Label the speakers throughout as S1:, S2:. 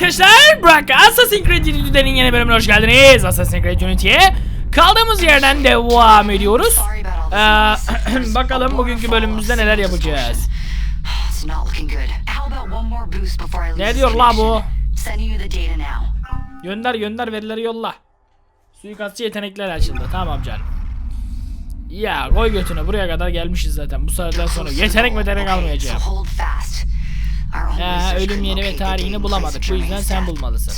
S1: arkadaşlar Burak Assassin's Creed Unity'nin yeni bölümüne hoş geldiniz. Assassin's Creed Unity'ye Kaldığımız yerden devam ediyoruz. Ee, Bakalım bugünkü bölümümüzde neler yapacağız. Ne diyor la bu? Gönder gönder verileri yolla. Suikastçı yetenekler açıldı. Tamam canım. Ya koy götüne. Buraya kadar gelmişiz zaten. Bu saatten sonra yetenek metenek almayacağım
S2: Research
S1: ölüm yeri ve tarihini bulamadık. Bu yüzden sen bulmalısın.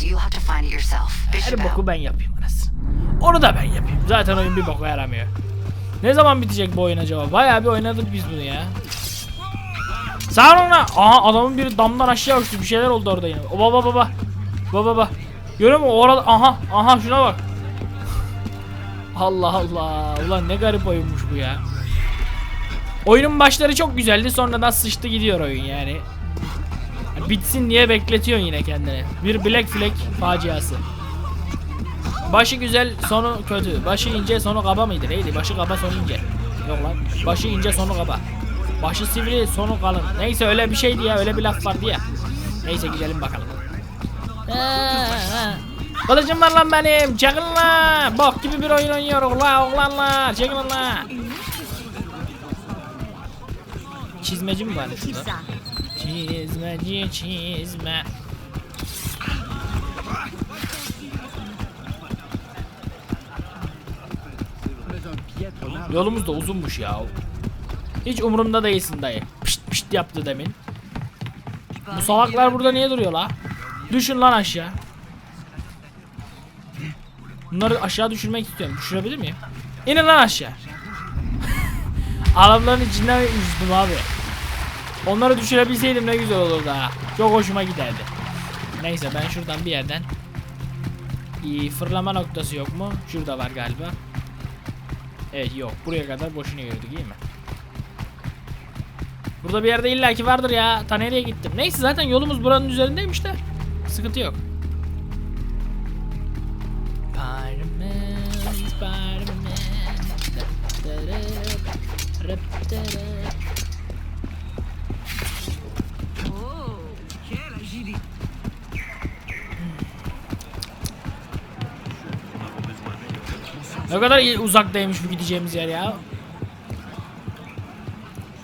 S1: Her boku ben yapayım anasını. Onu da ben yapayım. Zaten oyun bir boku yaramıyor. Ne zaman bitecek bu oyun acaba? Bayağı bir oynadık biz bunu ya. Sağ olun lan. Aha adamın biri damdan aşağı uçtu. Bir şeyler oldu orada yine. O baba baba. Baba baba. Görüyor musun? Orada aha aha şuna bak. Allah Allah. Ulan ne garip oyunmuş bu ya. Oyunun başları çok güzeldi. Sonradan sıçtı gidiyor oyun yani. Bitsin diye bekletiyorsun yine kendini. Bir Black Flag faciası. Başı güzel, sonu kötü. Başı ince, sonu kaba mıydı? Neydi? Başı kaba, sonu ince. Yok lan. Başı ince, sonu kaba. Başı sivri, sonu kalın. Neyse öyle bir şeydi ya, öyle bir laf vardı ya. Neyse gidelim bakalım. Kılıcım var lan benim. Çekil lan. Bok gibi bir oyun oynuyoruz la oğlanlar. Çekil lan. Çizmeci mi var? Çizmeci çizme. Yolumuz da uzunmuş ya. Hiç umurumda değilsin dayı. Pişt pişt yaptı demin. Bu salaklar burada niye duruyor la? Düşün lan aşağı. Bunları aşağı düşürmek istiyorum. Düşürebilir miyim? İnin lan aşağı. Adamların içinden yüzdüm abi. Onları düşürebilseydim ne güzel olurdu ha. Çok hoşuma giderdi. Neyse ben şuradan bir yerden İyi, fırlama noktası yok mu? Şurada var galiba. Evet yok. Buraya kadar boşuna yürüdük değil mi? Burada bir yerde illaki vardır ya. Ta nereye gittim? Neyse zaten yolumuz buranın üzerindeymiş de. Sıkıntı yok. Spiderman, Spiderman. Ne kadar iyi- uzaktaymış bu gideceğimiz yer ya.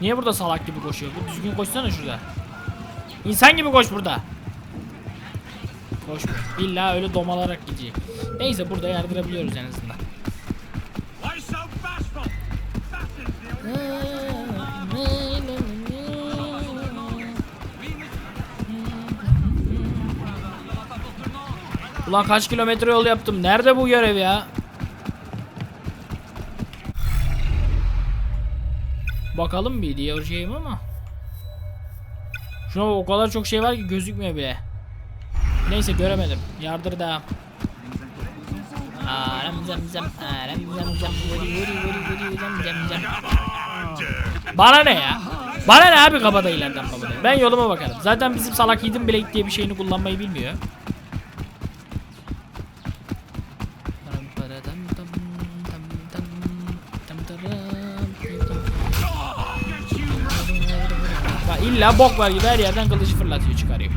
S1: Niye burada salak gibi koşuyor? Bu düzgün koşsana şurada. İnsan gibi koş burada. Koşmuyor. İlla öyle domalarak gidecek. Neyse burada yardırabiliyoruz en azından. Ulan kaç kilometre yol yaptım. Nerede bu görev ya? Bakalım bir diyor şeyim ama. Şuna o kadar çok şey var ki gözükmüyor bile. Neyse göremedim. Yardır da. Bana ne ya? Bana ne abi kabadayılardan kabadayı? Ben yoluma bakarım. Zaten bizim salak Hidden Blade diye bir şeyini kullanmayı bilmiyor. İlla bok var gibi her yerden kılıcı fırlatıyor çıkarıyor.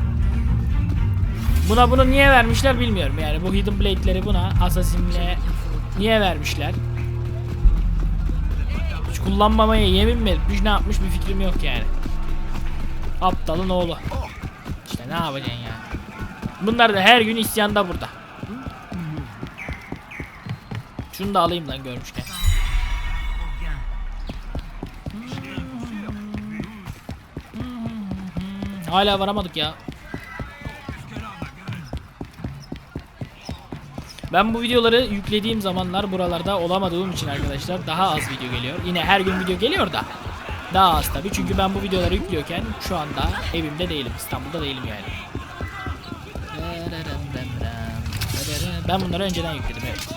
S1: Buna bunu niye vermişler bilmiyorum yani bu Hidden Blade'leri buna Assassin'le niye vermişler? Hiç kullanmamaya yemin mi etmiş ne yapmış bir fikrim yok yani. Aptalın oğlu. İşte ne yapacaksın ya? Bunlar da her gün isyanda burada. Şunu da alayım lan görmüşken. Hala varamadık ya. Ben bu videoları yüklediğim zamanlar buralarda olamadığım için arkadaşlar daha az video geliyor. Yine her gün video geliyor da daha az tabi çünkü ben bu videoları yüklüyorken şu anda evimde değilim. İstanbul'da değilim yani. Ben bunları önceden yükledim evet.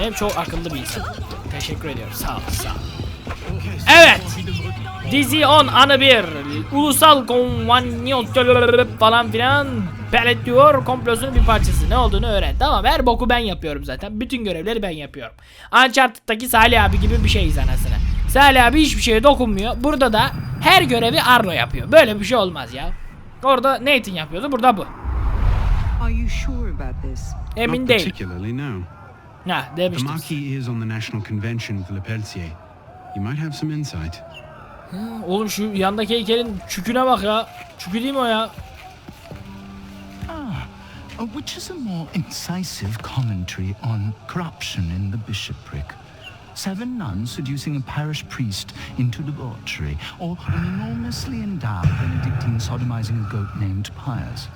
S1: Benim çok akıllı bir insan. Teşekkür ediyorum. Sağ ol, sağ ol. Evet. Dizi 10 anı 1. Ulusal konvansiyon falan filan belirtiyor komplosunun bir parçası. Ne olduğunu öğren. Tamam her boku ben yapıyorum zaten. Bütün görevleri ben yapıyorum. Uncharted'daki Salih abi gibi bir şeyiz anasını. Salih abi hiçbir şeye dokunmuyor. Burada da her görevi Arlo yapıyor. Böyle bir şey olmaz ya. Orada Nathan yapıyordu. Burada bu. Emin değil. Ha
S3: The
S1: demiştim.
S3: Marquis is on the National Convention with Le Pelletier. You might have some insight.
S1: Oğlum şu yandaki heykelin çüküne bak ya. Çükü değil mi o ya?
S4: Ah, which is a more incisive commentary on corruption in the bishopric. Seven nuns seducing a parish priest into debauchery, or an enormously endowed Benedictine sodomizing a goat named Pius.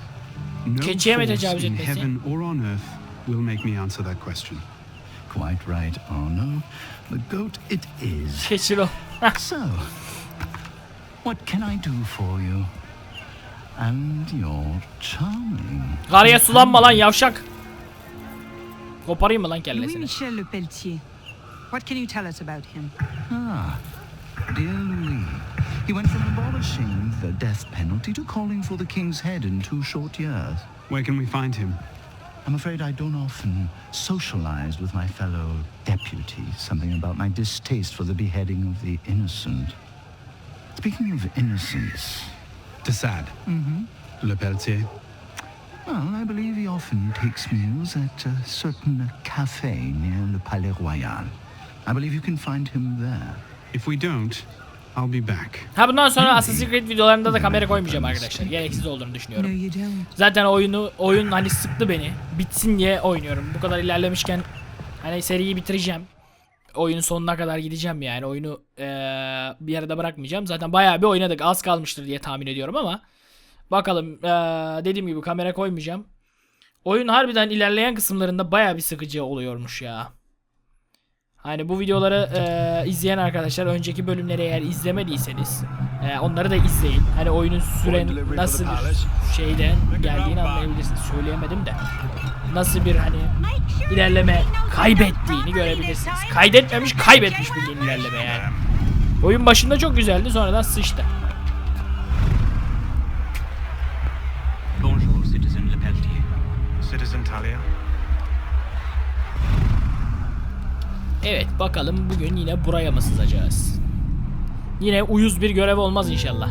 S3: No force in heaven or on earth will make me answer that question.
S4: Quite right, Arno. The goat it is.
S1: O.
S4: So, what can I do for you? And you're charming.
S1: Karıya sulanma lan yavşak. Koparayım mı lan
S5: Louis
S1: kellesini?
S5: Michel Le Pelletier. What can you tell us about him?
S4: Ah, dear Louis. He went from abolishing the death penalty to calling for the king's head in two short years.
S3: Where can we find him?
S4: I'm afraid I don't often socialize with my fellow deputies. Something about my distaste for the beheading of the innocent. Speaking of innocence,
S3: De Sade. Mm-hmm. Le Pelletier.
S4: well, I believe he often takes meals at a certain cafe near Le Palais Royal. I believe you can find him there.
S3: If we don't, I'll be back.
S1: Ha bundan sonra Assassin's Creed videolarında da kamera koymayacağım arkadaşlar. Gereksiz olduğunu düşünüyorum. Zaten oyunu oyun hani sıktı beni. Bitsin diye oynuyorum. Bu kadar ilerlemişken hani seriyi bitireceğim. Oyunun sonuna kadar gideceğim yani. Oyunu eee, bir yerde bırakmayacağım. Zaten bayağı bir oynadık. Az kalmıştır diye tahmin ediyorum ama bakalım eee, dediğim gibi kamera koymayacağım. Oyun harbiden ilerleyen kısımlarında bayağı bir sıkıcı oluyormuş ya. Hani bu videoları eee, izleyen arkadaşlar önceki bölümleri eğer izlemediyseniz eee, onları da izleyin. Hani oyunun süren nasıl bir şeyden geldiğini anlayabilirsiniz. Söyleyemedim de. Nasıl bir hani ilerleme kaybettiğini görebilirsiniz. Kaydetmemiş kaybetmiş bildiğin ilerleme yani. Oyun başında çok güzeldi sonradan sıçtı.
S6: Bonjour, citizen Le Pelletier.
S7: Citizen Talia.
S1: Evet bakalım bugün yine buraya mı sızacağız? Yine uyuz bir görev olmaz inşallah.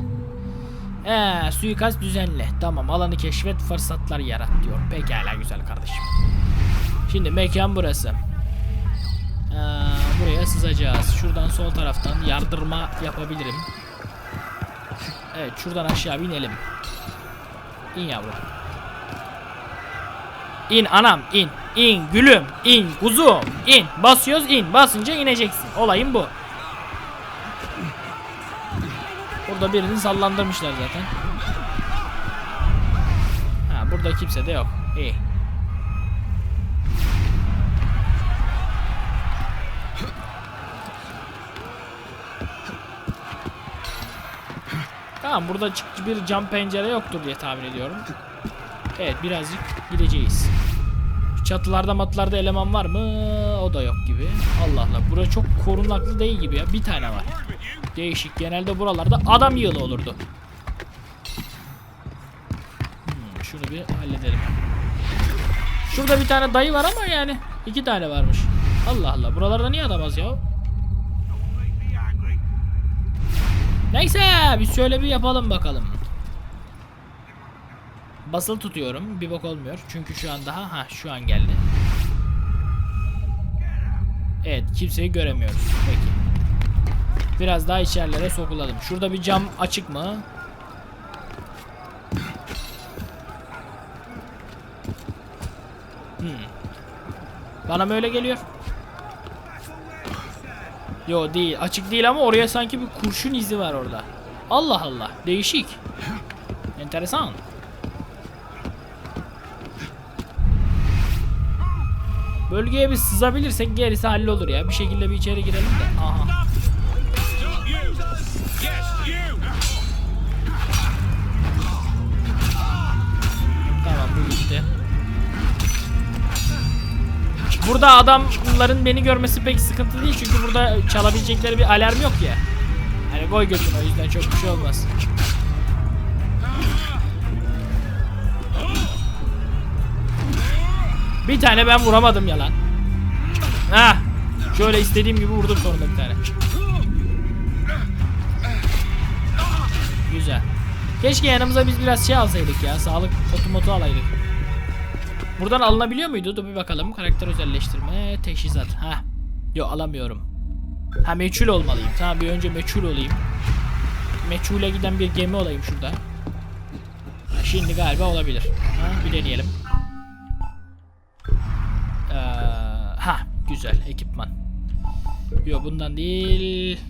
S1: Ee, suikast düzenle. Tamam alanı keşfet fırsatlar yarat diyor. Pekala güzel kardeşim. Şimdi mekan burası. Ee, buraya sızacağız. Şuradan sol taraftan yardırma yapabilirim. Evet şuradan aşağı binelim. İn yavrum. İn anam in. İn gülüm. in kuzum. in. Basıyoruz in. Basınca ineceksin. Olayım bu. Burada birini sallandırmışlar zaten. Ha burada kimse de yok. İyi. Tamam burada bir cam pencere yoktur diye tahmin ediyorum. Evet birazcık gideceğiz. Çatılarda matlarda eleman var mı? O da yok gibi. Allah Allah. Bura çok korunaklı değil gibi ya. Bir tane var. Değişik. Genelde buralarda adam yığılı olurdu. Hmm, şunu bir halledelim. Şurada bir tane dayı var ama yani iki tane varmış. Allah Allah. Buralarda niye adam az ya? Neyse biz şöyle bir yapalım bakalım. Basılı tutuyorum. Bir bok olmuyor. Çünkü şu an daha ha şu an geldi. Evet kimseyi göremiyoruz. Peki. Biraz daha içerilere sokulalım. Şurada bir cam açık mı? Hmm. Bana mı öyle geliyor? Yo değil. Açık değil ama oraya sanki bir kurşun izi var orada. Allah Allah. Değişik. Enteresan. Bölgeye bir sızabilirsek gerisi hallolur ya. Bir şekilde bir içeri girelim de. Aha. Tamam bu gitti. Burada adamların beni görmesi pek sıkıntı değil çünkü burada çalabilecekleri bir alarm yok ya. Hani koy götünü o yüzden çok bir şey olmaz. Bir tane ben vuramadım yalan. Ha, şöyle istediğim gibi vurdum sonunda bir tane. Güzel. Keşke yanımıza biz biraz şey alsaydık ya. Sağlık otomotu alaydık. Buradan alınabiliyor muydu? Dur bir bakalım. Karakter özelleştirme, teşhizat. Ha. Yok alamıyorum. Ha meçhul olmalıyım. Tamam bir önce meçhul olayım. Meçhule giden bir gemi olayım şurada. Ha, şimdi galiba olabilir. Ha, bir deneyelim. Ee, ha güzel ekipman. Yok bundan değil.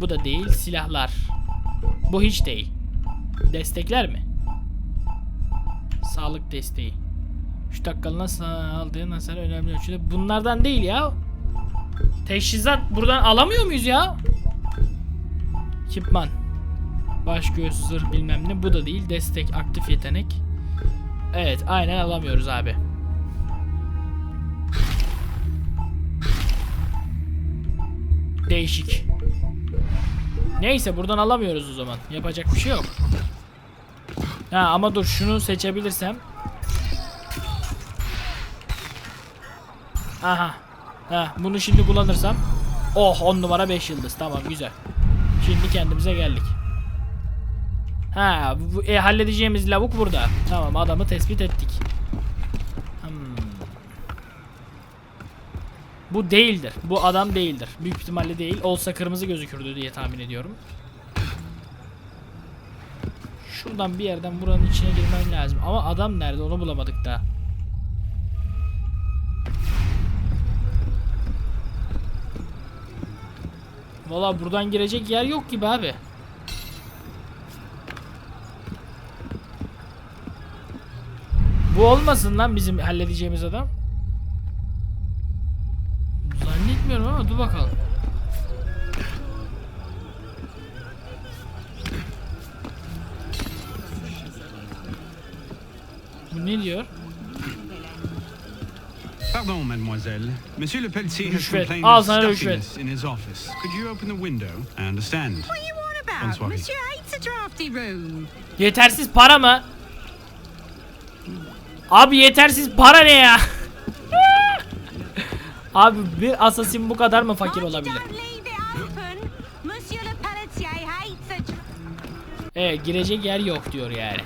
S1: Bu da değil. Silahlar. Bu hiç değil. Destekler mi? Sağlık desteği. Şu dakikalığına sağladığın hasar önemli ölçüde. Bunlardan değil ya. Teşhizat buradan alamıyor muyuz ya? Ekipman. Baş göğüs zırh bilmem ne. Bu da değil. Destek aktif yetenek. Evet aynen alamıyoruz abi. Değişik. Neyse buradan alamıyoruz o zaman. Yapacak bir şey yok. Ha ama dur şunu seçebilirsem. Aha. Ha bunu şimdi kullanırsam. Oh 10 numara 5 yıldız. Tamam güzel. Şimdi kendimize geldik. Ha bu, e, halledeceğimiz lavuk burada. Tamam adamı tespit ettik. Hmm. Bu değildir. Bu adam değildir. Büyük ihtimalle değil. Olsa kırmızı gözükürdü diye tahmin ediyorum. Şuradan bir yerden buranın içine girmem lazım. Ama adam nerede onu bulamadık daha. Valla buradan girecek yer yok gibi abi. Bu olmasın lan bizim halledeceğimiz adam. Zannetmiyorum ama dur bakalım. Bu ne diyor?
S3: Pardon, mademoiselle. Monsieur Le Pelletier has complained of stuffiness in his office. Could you open the window? I understand.
S5: What are you on about?
S3: Bonsoir.
S5: Monsieur hates a drafty room.
S1: Yetersiz para mı? Abi yetersiz para ne ya? Abi bir asasin bu kadar mı fakir olabilir? Evet girecek yer yok diyor yani.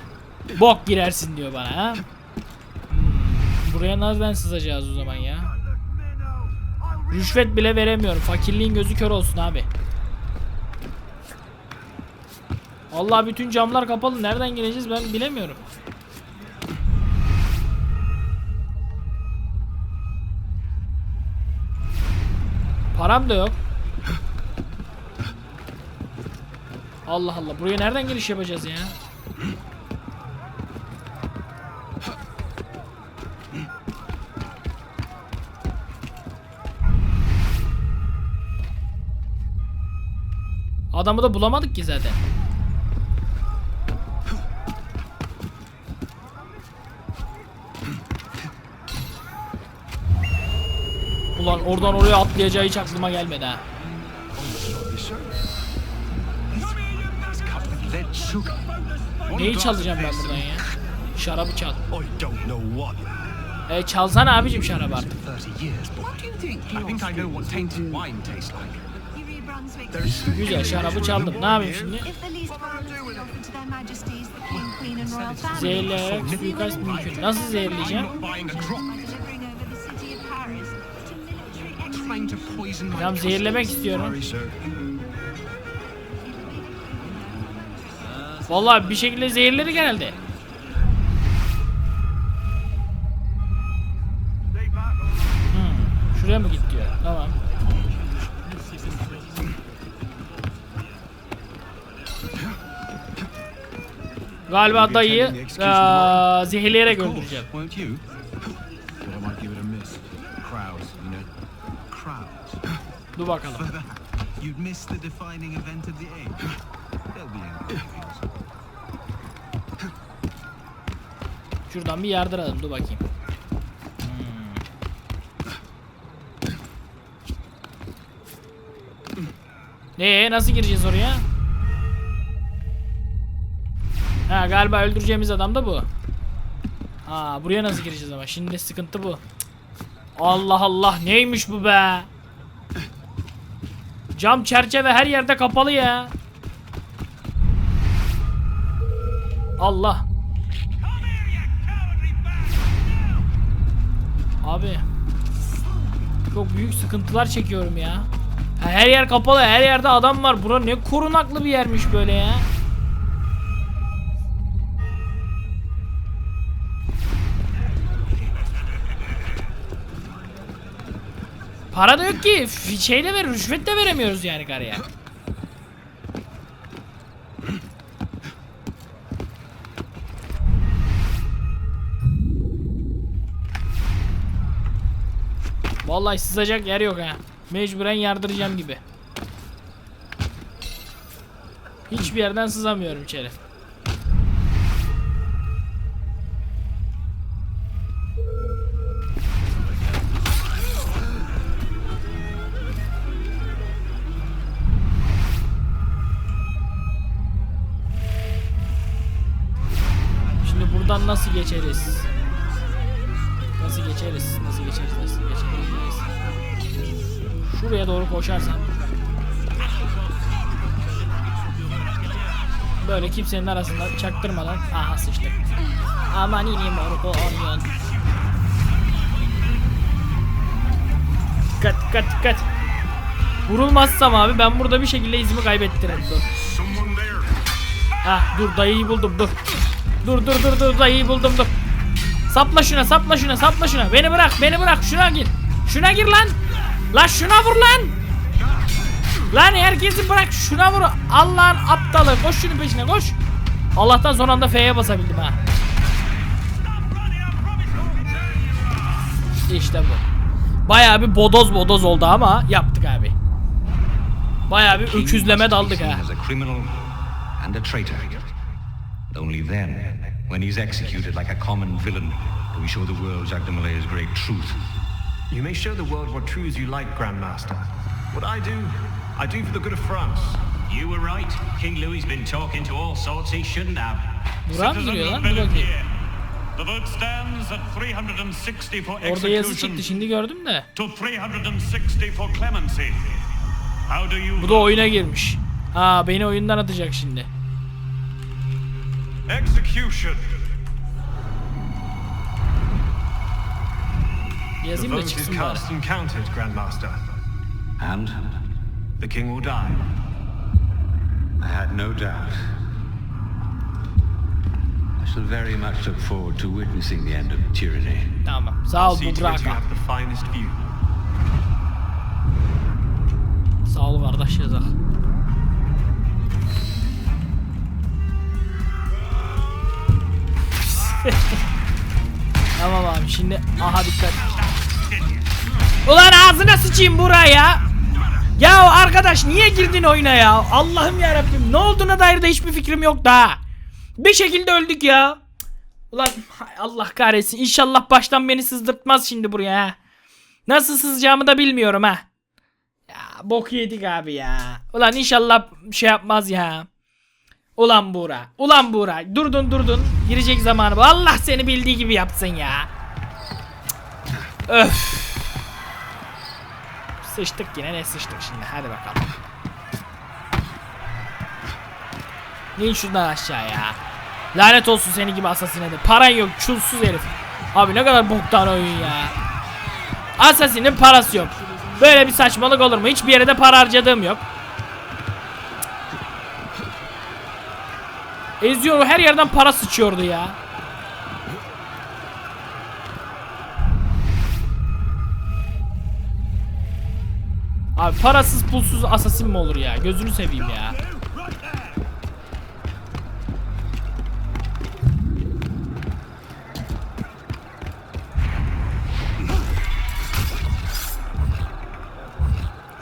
S1: Bok girersin diyor bana ha. Hmm, buraya nereden sızacağız o zaman ya? Rüşvet bile veremiyorum. Fakirliğin gözü kör olsun abi. Allah bütün camlar kapalı. Nereden gireceğiz ben bilemiyorum. Param da yok. Allah Allah. Buraya nereden giriş yapacağız ya? Adamı da bulamadık ki zaten. Ulan oradan oraya atlayacağı hiç aklıma gelmedi ha. Neyi çalacağım ben buradan ya? Şarabı çal. E çalsana abicim şarabı artık.
S8: 30 years, but
S5: What do you think
S8: I think I know what tainted wine tastes like.
S1: Güzel şarabı çaldım. Ne yapayım şimdi? Zehirleyerek suikast mümkün. Nasıl zehirleyeceğim? Tamam zehirlemek istiyorum. Vallahi bir şekilde zehirleri genelde. Hmm, şuraya mı git diyor. Tamam. Galiba dayıyı eee, zehirleyerek öldüreceğim.
S3: Won't you?
S8: But I might give it a miss. Crowds, you know. Crowds.
S1: Dur bakalım.
S8: You'd miss the defining event of the age. There'll be.
S1: Şuradan bir yardıralım. Dur bakayım. Hmm. Ee nasıl gireceğiz oraya? Ha galiba öldüreceğimiz adam da bu. Ha buraya nasıl gireceğiz ama şimdi sıkıntı bu. Allah Allah neymiş bu be? Cam çerçeve her yerde kapalı ya. Allah. Abi. Çok büyük sıkıntılar çekiyorum ya. Her yer kapalı, her yerde adam var. Bura ne korunaklı bir yermiş böyle ya. Para da yok ki. Şey de ver, rüşvet de veremiyoruz yani karıya. Vallahi sızacak yer yok ha. Mecburen yardıracağım gibi. Hiçbir yerden sızamıyorum içeri. Buradan nasıl geçeriz? Nasıl geçeriz? Nasıl geçeriz? Nasıl geçeriz? Şuraya doğru koşarsam. Böyle kimsenin arasında çaktırmadan aha sıçtık. Aman ineyim orko onyon. Dikkat dikkat dikkat. Vurulmazsam abi ben burada bir şekilde izimi kaybettiririm. Dur. Ah dur dayıyı buldum dur. Dur dur dur dur dayıyı buldum dur. Sapla şuna sapla şuna sapla şuna. Beni bırak beni bırak şuna gir. Şuna gir lan. Lan şuna vur lan. Lan herkesi bırak şuna vur. Allah'ın aptalı. Koş şunun peşine koş. Allah'tan son anda F'ye basabildim ha. İşte bu. Bayağı bir bodoz bodoz oldu ama yaptık abi. Bayağı bir öküzleme daldık ha.
S9: As a criminal and a traitor. Only then, when he's executed like a common villain, do we show the world Jacques de Malay's great truth.
S7: You may show the world what truths you like, Grandmaster. What I do, I do for the good of France.
S10: You were right. King Louis's been talking to all sorts he shouldn't have.
S1: Lan? Dur bakayım.
S10: The vote stands at 360 for
S1: Orada yazı
S10: execution
S1: çıktı şimdi gördüm de.
S10: to 360 for clemency. How do you
S1: Bu da oyuna girmiş. Ha beni oyundan atacak şimdi.
S7: Execution. The vote is cast and counted, Grandmaster.
S9: And
S7: The king will die.
S9: I had no doubt. I shall very much look forward to witnessing the end of tyranny.
S1: Tamam. Sağ ol
S7: See to it you
S1: Budraka.
S7: have the finest view.
S1: Sağ ol kardeş yazar. tamam abi şimdi aha dikkat. Ulan ağzına sıçayım buraya. Ya arkadaş niye girdin oyuna ya? Allah'ım ya Rabbim. Ne olduğuna dair de hiçbir fikrim yok daha. Bir şekilde öldük ya. Ulan Allah kahretsin. İnşallah baştan beni sızdırtmaz şimdi buraya. Nasıl sızacağımı da bilmiyorum ha. Ya bok yedik abi ya. Ulan inşallah şey yapmaz ya. Ulan Buğra. Ulan Buğra. Durdun durdun. Girecek zamanı bu. Allah seni bildiği gibi yapsın ya. Öf. Sıçtık yine ne sıçtık şimdi. Hadi bakalım. İn şuradan aşağıya. Lanet olsun seni gibi asasine de. Paran yok çulsuz herif. Abi ne kadar boktan oyun ya. Asasinin parası yok. Böyle bir saçmalık olur mu? Hiçbir yere de para harcadığım yok. Eziyor her yerden para sıçıyordu ya. Abi parasız pulsuz asasin mi olur ya? Gözünü seveyim ya.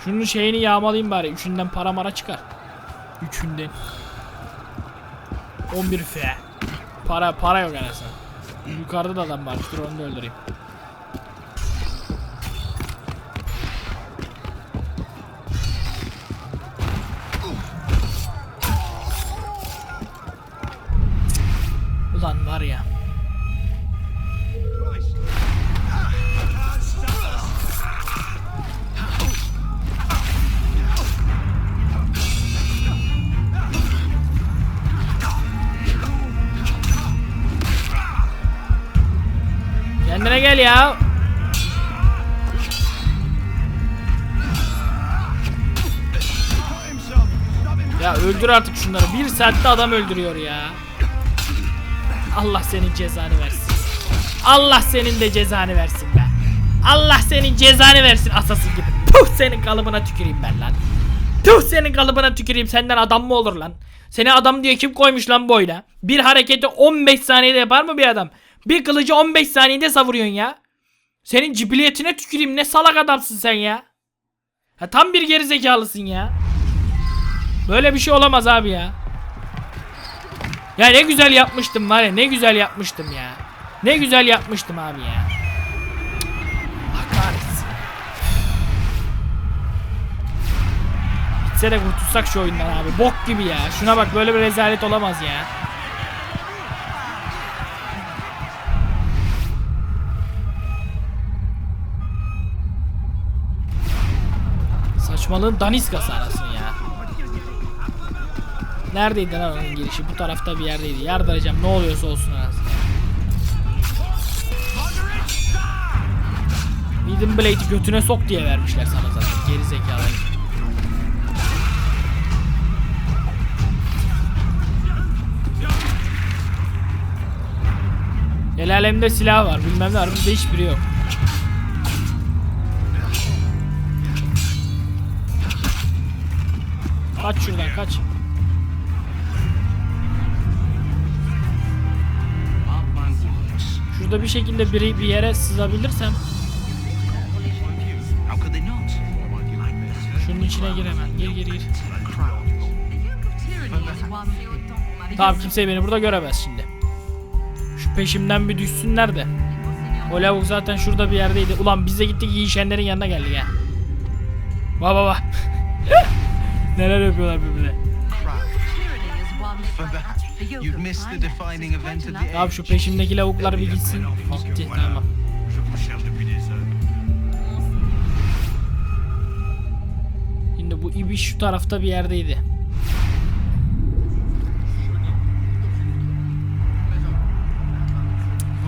S1: Şunun şeyini yağmalayayım bari. Üçünden para mara çıkar. Üçünden. 11 F. Para para yok anasını. Yukarıda da adam var. Dur onu da öldüreyim. Kendine gel ya. Ya öldür artık şunları. Bir saatte adam öldürüyor ya. Allah senin cezanı versin. Allah senin de cezanı versin be. Allah senin cezanı versin asasın gibi. Puh senin kalıbına tüküreyim ben lan. Tuh senin kalıbına tüküreyim senden adam mı olur lan? Seni adam diye kim koymuş lan boyuna? Bir hareketi 15 saniyede yapar mı bir adam? Bir kılıcı 15 saniyede savuruyorsun ya. Senin cibiliyetine tüküreyim ne salak adamsın sen ya. Ha, tam bir geri zekalısın ya. Böyle bir şey olamaz abi ya. Ya ne güzel yapmıştım var ya ne güzel yapmıştım ya. Ne güzel yapmıştım abi ya. Kahretsin. Bitse de kurtulsak şu oyundan abi. Bok gibi ya. Şuna bak böyle bir rezalet olamaz ya. Saçmalığın daniskası arasın ya. Neredeydi lan onun girişi? Bu tarafta bir yerdeydi. Yardıracağım ne oluyorsa olsun arasında. Midin Blade'i götüne sok diye vermişler sana zaten. Geri zekalı. El alemde silah var. Bilmem ne. Bizde hiçbiri yok. Kaç şuradan kaç. Şurada bir şekilde biri bir yere sızabilirsem şunun içine gir hemen. Gir gir gir. Tamam kimse beni burada göremez şimdi. Şu peşimden bir düşsünler de. O lavuk zaten şurada bir yerdeydi. Ulan biz de gittik yiyişenlerin yanına geldik ha. Bak bak bak. Neler yapıyorlar birbirine. Abi şu peşimdeki lavuklar bir gitsin. Gitti tamam. Şimdi bu ibiş şu tarafta bir yerdeydi.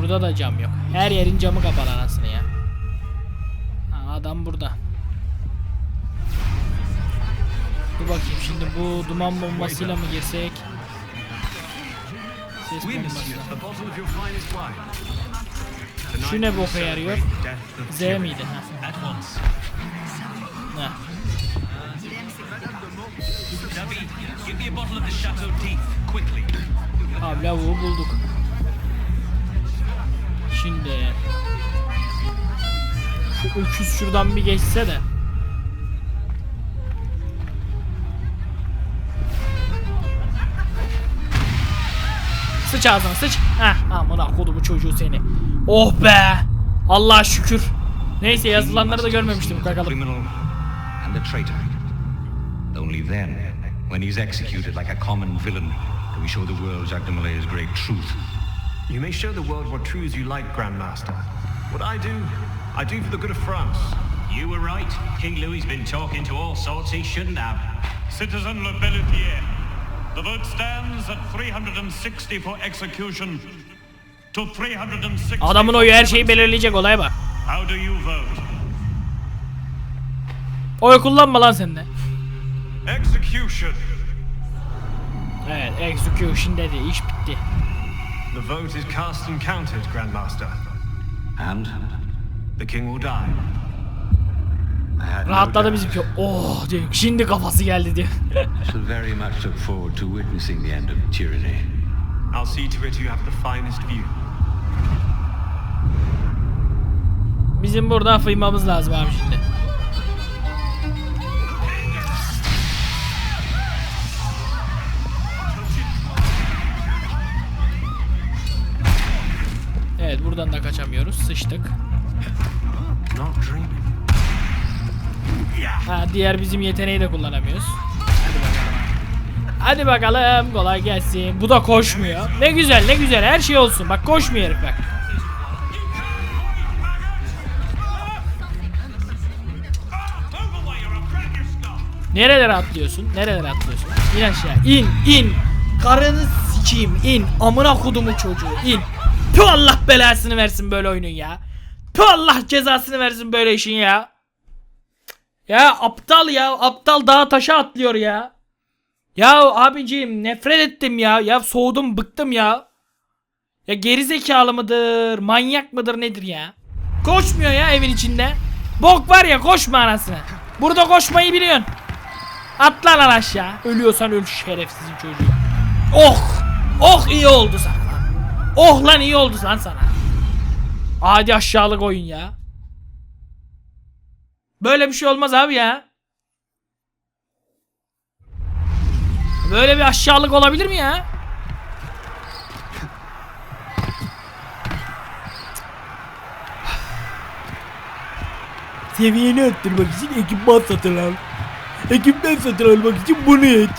S1: Burada da cam yok. Her yerin camı kapalı anasını ya. Ha, adam burada. Şimdi bu duman bombasıyla mı girsek? Ses. Şu ne boka yarıyor? Z miydi? Ha. Ha. Abi lavuğu bulduk. Şimdi şu öküz şuradan bir geçse de. Sıç ağzına sıç. Heh amına kodumu çocuğu seni. Oh be. Allah'a şükür. Neyse yazılanları da görmemiştim bakalım.
S9: Criminal and a traitor. Only then, when he's executed like a common villain, do we show the world Jacques de Malay's great truth.
S7: You may show the world what truths you like, Grandmaster. What I do, I do for the good of France.
S10: You were right. King Louis's been talking to all sorts he shouldn't have. Citizen Le Pelletier, the vote stands at 360 for execution to 360
S1: Adamın oyu her şeyi belirleyecek olaya bak.
S10: How do you vote?
S1: Oy kullanma lan sen de.
S7: Execution.
S1: Evet execution dedi iş bitti.
S7: The vote is cast and counted, Grandmaster.
S9: And
S7: The king will die.
S1: Rahatladı bizimki. Oh diyor. Şimdi kafası geldi diyor.
S9: I shall very much look forward to witnessing the end of tyranny.
S7: I'll see to it you have the finest view.
S1: Bizim burada fıymamız lazım abi şimdi. Evet buradan da kaçamıyoruz. Sıçtık.
S7: Not dreaming.
S1: Ha diğer bizim yeteneği de kullanamıyoruz. Hadi bakalım. Hadi bakalım kolay gelsin. Bu da koşmuyor. Ne güzel ne güzel her şey olsun. Bak koşmuyor herif bak. Nerelere atlıyorsun? Nerelere atlıyorsun? İn aşağı. İn, in. Karını sikeyim. in. Amına kodumu çocuğu. in. Tu Allah belasını versin böyle oyunun ya. Tu Allah cezasını versin böyle işin ya. Ya aptal ya. Aptal dağa taşa atlıyor ya. Ya abiciğim nefret ettim ya. Ya soğudum bıktım ya. Ya gerizekalı mıdır? Manyak mıdır nedir ya? Koşmuyor ya evin içinde. Bok var ya koşma anasını. Burada koşmayı biliyorsun. Atla lan aşağı. Ölüyorsan öl şerefsizin çocuğu. Oh! Oh iyi oldu sana. Oh lan iyi oldu lan sana. Hadi aşağılık oyun ya. Böyle bir şey olmaz abi ya. Böyle bir aşağılık olabilir mi ya? Seviyeni arttırmak için ekipman satın al. Ekipman satın almak için bunu et.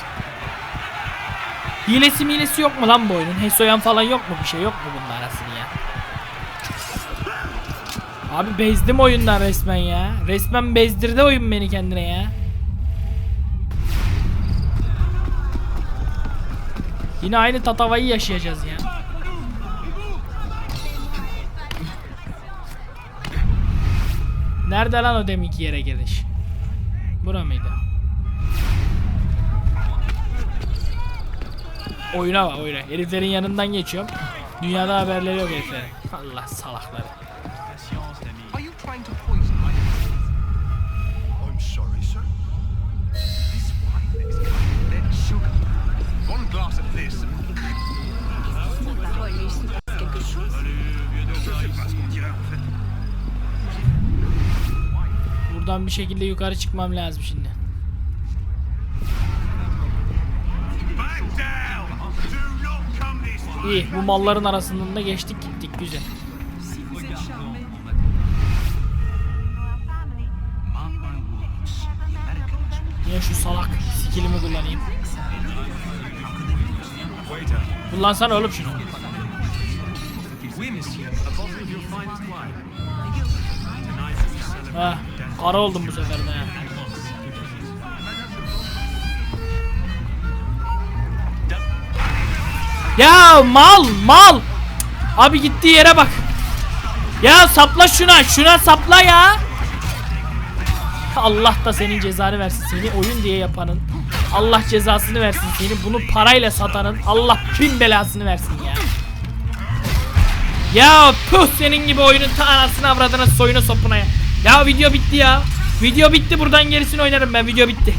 S1: Hilesi milesi yok mu lan bu oyunun? Hesoyan falan yok mu? Bir şey yok mu bunun Abi bezdim oyundan resmen ya. Resmen bezdirdi oyun beni kendine ya. Yine aynı tatavayı yaşayacağız ya. Nerede lan o deminki yere giriş? Bura mıydı? Oyuna bak oyuna. Heriflerin yanından geçiyorum. Dünyada haberleri yok heriflerin. Allah salakları. Buradan bir şekilde yukarı çıkmam lazım şimdi. İyi bu malların arasından da geçtik gittik güzel. Niye şu salak skillimi kullanayım? Kullansana oğlum şunu. Ha, kara oldum bu sefer de. Ya mal mal. Abi gittiği yere bak. Ya sapla şuna şuna sapla ya. Allah da senin cezanı versin. Seni oyun diye yapanın. Allah cezasını versin. Seni bunu parayla satanın. Allah bin belasını versin ya. Ya puh senin gibi oyunun ta anasını avradına soyunu sopuna ya. Ya video bitti ya. Video bitti buradan gerisini oynarım ben video bitti.